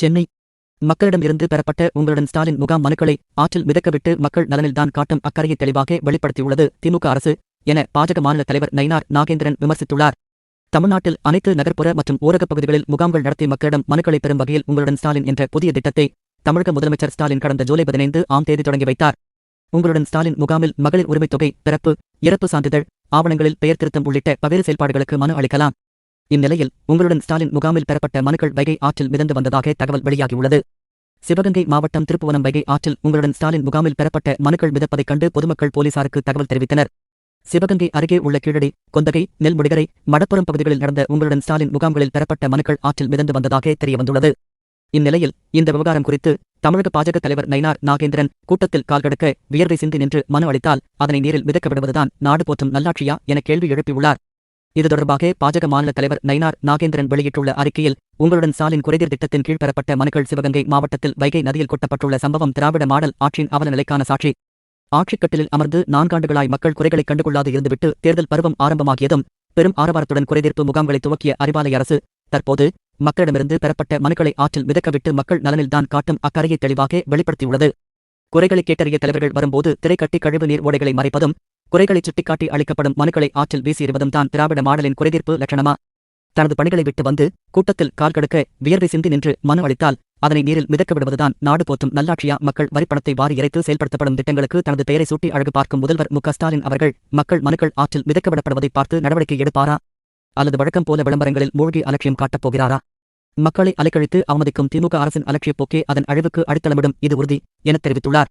சென்னை. மக்களிடமிருந்து பெறப்பட்ட உங்களுடன் ஸ்டாலின் முகாம் மனுக்களை ஆற்றில் மிதக்கவிட்டு மக்கள் நலனில்தான் காட்டும் அக்கறையை தெளிவாக வெளிப்படுத்தியுள்ளது திமுக அரசு என பாஜக மாநில தலைவர் நயினார் நாகேந்திரன் விமர்சித்துள்ளார். தமிழ்நாட்டில் அனைத்து நகர்ப்புற மற்றும் ஊரகப் பகுதிகளில் முகாம்கள் நடத்தி மக்களிடம் மனுக்களை பெறும் வகையில் உங்களுடன் ஸ்டாலின் என்ற புதிய திட்டத்தை தமிழக முதலமைச்சர் ஸ்டாலின் கடந்த ஜூலை பதினைந்து ஆம் தேதி தொடங்கி வைத்தார். உங்களுடன் ஸ்டாலின் முகாமில் மகளிர் உரிமைத் தொகை பிறப்பு இறப்பு சான்றிதழ் ஆவணங்களில் பெயர் திருத்தம் உள்ளிட்ட பல்வேறு செயல்பாடுகளுக்கு மனு அளிக்கலாம். இந்நிலையில் உங்களுடன் ஸ்டாலின் முகாமில் பெறப்பட்ட மனுக்கள் வைகை ஆற்றில் மிதந்து வந்ததாக தகவல் வெளியாகியுள்ளது. சிவகங்கை மாவட்டம் திருப்புவனம் வைகை ஆற்றில் உங்களுடன் ஸ்டாலின் முகாமில் பெறப்பட்ட மனுக்கள் மிதப்பதைக் கண்டு பொதுமக்கள் போலீசாருக்கு தகவல் தெரிவித்தனர். சிவகங்கை அருகே உள்ள கீழடி கொந்தகை நெல்முடிகரை மடப்புறம் பகுதிகளில் நடந்த உங்களுடன் ஸ்டாலின் முகாம்களில் பெறப்பட்ட மனுக்கள் ஆற்றில் மிதந்து வந்ததாக தெரியவந்துள்ளது. இந்நிலையில் இந்த விவகாரம் குறித்து தமிழக பாஜக தலைவர் நயினார் நாகேந்திரன் கூட்டத்தில் கால்கடுக்க வியர்வை சிந்தி நின்று மனு அளித்தால் அதனை நீரில் மிதக்க விடுவதுதான் நாடு போற்றும் நல்லாட்சியா என கேள்வி எழுப்பியுள்ளார். இது தொடர்பாக பாஜக மாநில தலைவர் நயினார் நாகேந்திரன் வெளியிட்டுள்ள அறிக்கையில் உங்களுடன் ஸ்டாலின் குறைதீர் திட்டத்தின் கீழ் பெறப்பட்ட மனுக்கள் சிவகங்கை மாவட்டத்தில் வைகை நதியில் கொட்டப்பட்டுள்ள சம்பவம் திராவிட மாடல் ஆட்சியின் அவல நிலைக்கான சாட்சி. ஆட்சிக்கட்டிலில் அமர்ந்து நான்காண்டுகளாய் மக்கள் குறைகளை கண்டுகொள்ளாது இருந்துவிட்டு தேர்தல் பருவம் ஆரம்பமாகியதும் பெரும் ஆரவாரத்துடன் குறைதீர்ப்பு முகாம்களை துவக்கிய அறிவாலய அரசு தற்போது மக்களிடமிருந்து பெறப்பட்ட மனுக்களை ஆற்றில் மிதக்கவிட்டு மக்கள் நலனில்தான் காட்டும் அக்கறையை தெளிவாக வெளிப்படுத்தியுள்ளது. குறைகளை கேட்டறிய தலைவர்கள் வரும்போது திரைக்கட்டி கழிவு நீர் ஓடைகளை மறைப்பதும் குறைகளை சுட்டிக்காட்டி அளிக்கப்படும் மனுக்களை ஆற்றில் வீசியிருவதும் தான் திராவிட மாடலின் குறைதீர்ப்பு லட்சணமா? தனது பணிகளை விட்டு வந்து கூட்டத்தில் கால் கடுக்க வியர்வை சிந்தி நின்று மனு அளித்தால் அதனை நீரில் மிதக்க விடுவதுதான் நாடு போற்றும் நல்லாட்சியா? மக்கள் வரிப்பணத்தை வாரி இறைத்து செயல்படுத்தப்படும் திட்டங்களுக்கு தனது பெயரை சூட்டி அழகு பார்க்கும் முதல்வர் மு ஸ்டாலின் அவர்கள் மக்கள் மனுக்கள் ஆற்றில் மிதக்கவிடப்படுவதை பார்த்து நடவடிக்கை எடுப்பாரா? அல்லது வழக்கம் போல விளம்பரங்களில் மூழ்கி அலட்சியம் காட்டப் போகிறாரா? மக்களை அலைக்கழித்து அவமதிக்கும் திமுக அரசின் அலட்சியப் போக்கே அதன் அழிவுக்கு அடித்தளமிடும். இது உறுதி எனத் தெரிவித்துள்ளார்.